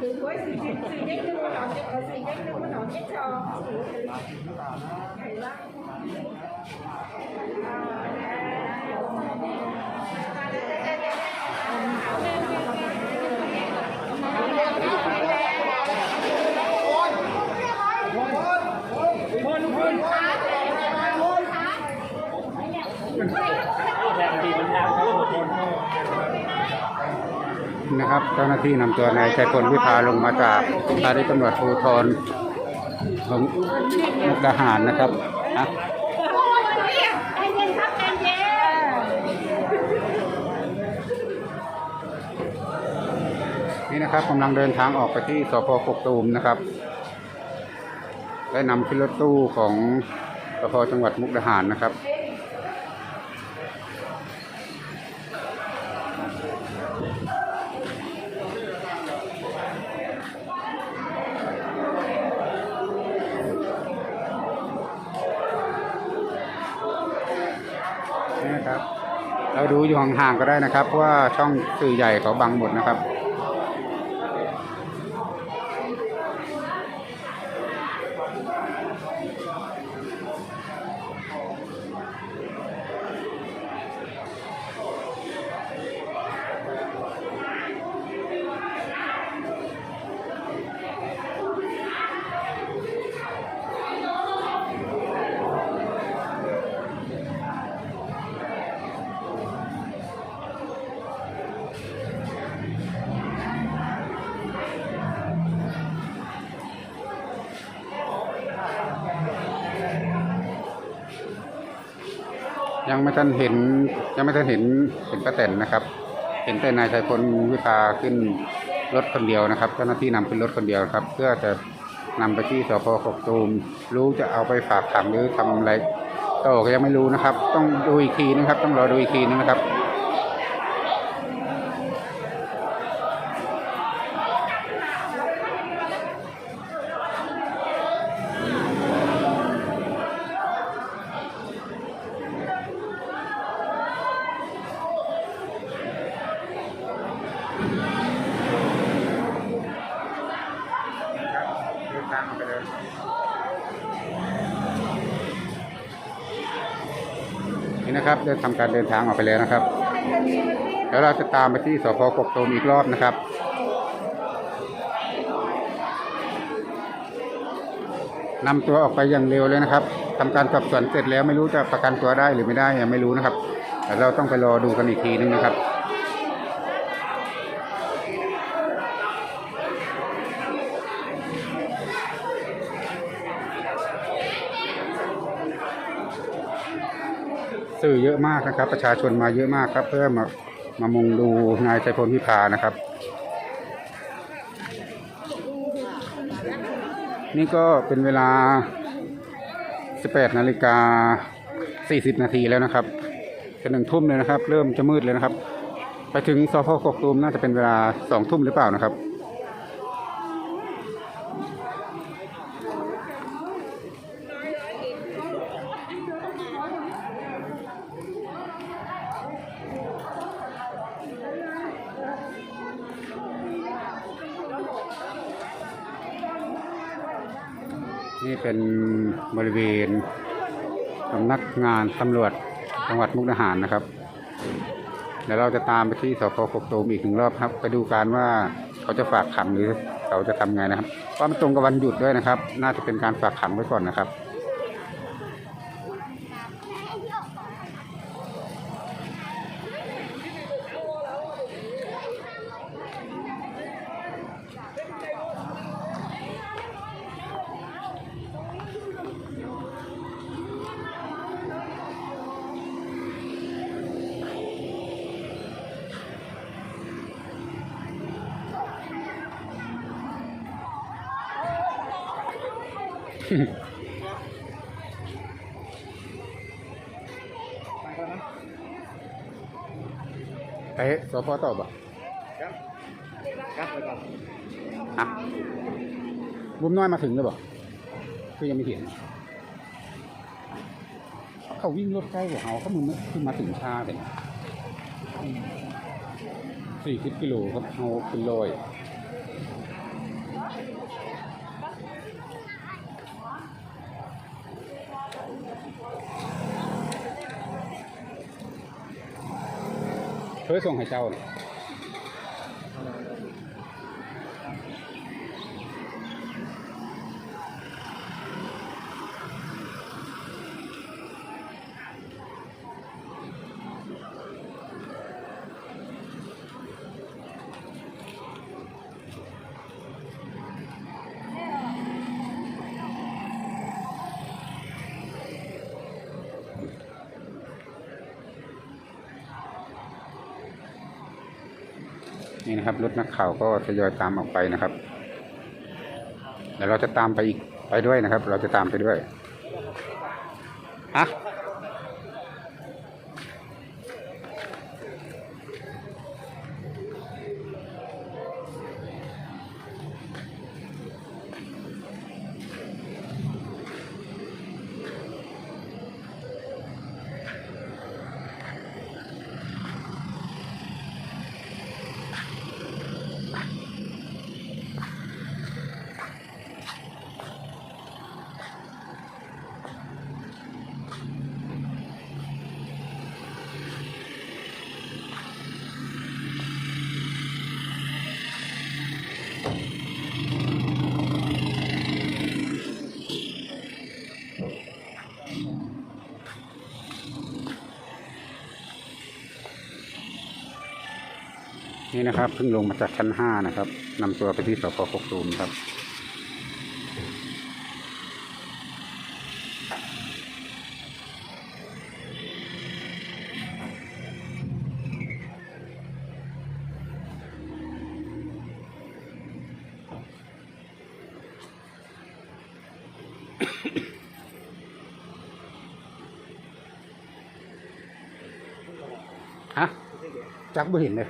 ถือไว้สีสีสีเด็กนึงมันหนอนเด็กเออสีเด็กนึงมันหนอนเด็กจอเห็น นะครับ เจ้าหน้าที่นำตัวนายชัยพลวิภาลงมาจากสถานีตำรวจภูธรของมุกดาหารนะครับนะนี่นะครับกำลังเดินทางออกไปที่สพกกตูมนะครับ ได้นำขึ้นรถตู้ของสพจังหวัดมุกดาหารนะครับ เราดูอยู่ห่างๆก็ได้นะครับ เพราะว่าช่องสื่อใหญ่เขาบังหมดนะครับ ยังไม่ทันเห็นยังไม่ทันเห็นเห็นป้าแตนนะครับ เห็นแต่นายชัยพลวิภาขึ้นรถคนเดียวนะครับ เจ้าหน้าที่นำขึ้นรถคนเดียวครับ เพื่อจะนำไปที่สพกกตูม รู้จะเอาไปฝากขังหรือทำอะไรต่อก็ยังไม่รู้นะครับ ต้องดูอีกทีนะครับ ต้องรอดูอีกทีนึงนะครับ เดินทางออกไปเลยนี่นะครับได้ทำการเดินทางออกไปแล้วนะครับ แล้วเราจะตามไปที่สพกกตูมอีกรอบนะครับนำตัวออกไปอย่างเร็วเลยนะครับทำการสอบสวนเสร็จแล้วไม่รู้จะประกันตัวได้หรือไม่ได้ยังไม่รู้นะครับแต่เราต้องไปรอดูกันอีกทีนึงนะครับ สื่อเยอะมากนะครับ ประชาชนมาเยอะมากครับ เพื่อมามามุงดูนายชัยพลพิพานะครับ นี่ก็เป็นเวลา 18นาฬิกา 40 นาทีแล้วนะครับจะหนึ่งทุ่มเลยนะครับ เริ่มจะมืดเลยนะครับ ไปถึงสพกกตูมน่าจะเป็นเวลาสองทุ่มหรือเปล่านะครับ นี่เป็นบริเวณสำนักงานตำรวจจังหวัดมุกดาหารนะครับ เดี๋ยวเราจะตามไปที่สพกกตูมอีกหนึ่งรอบครับ ไปดูการว่าเขาจะฝากขังหรือเขาจะทำไงนะครับเพราะมันตรงกับวันหยุดด้วยนะครับ น่าจะเป็นการฝากขังไว้ก่อนนะครับ ไปสพตอบอะครับไปก่อนฮะบุ้มน้อยมาถึงหรือเปล่าคือยังไม่เห็น เขาวิ่งรถใกล้กว่าเขาเขามึงคือมาถึงช้าแต่สี่สิบกิโลครับเขาเป็นร้อย เคยส่งให้เจ้า นี่นะครับรถนักข่าวก็ทยอยตามออกไปนะครับเดี๋ยวเราจะตามไปอีกไปด้วยนะครับ เราจะตามไปด้วยฮะ นี่นะครับเพิ่งลงมาจากชั้นห้านะครับนำตัวไปที่สพกกตูมครับฮะจักบ่เห็นเลย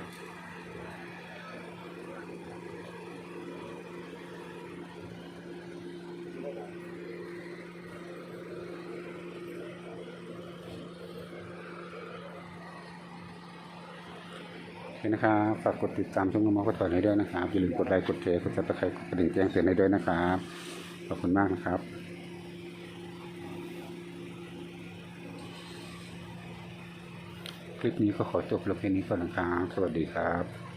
โอเคนะครับฝากกดติดตามช่องน้องมอก็ถอยให้ด้วยนะครับอย่าลืมกดไลค์กดแชร์กดซับสไครต์กดกระดิ่งแจ้งเตือนให้ด้วยนะครับขอบคุณมากนะครับคลิปนี้ก็ขอจบลงแค่นี้ก่อนนะครับ สวัสดีครับ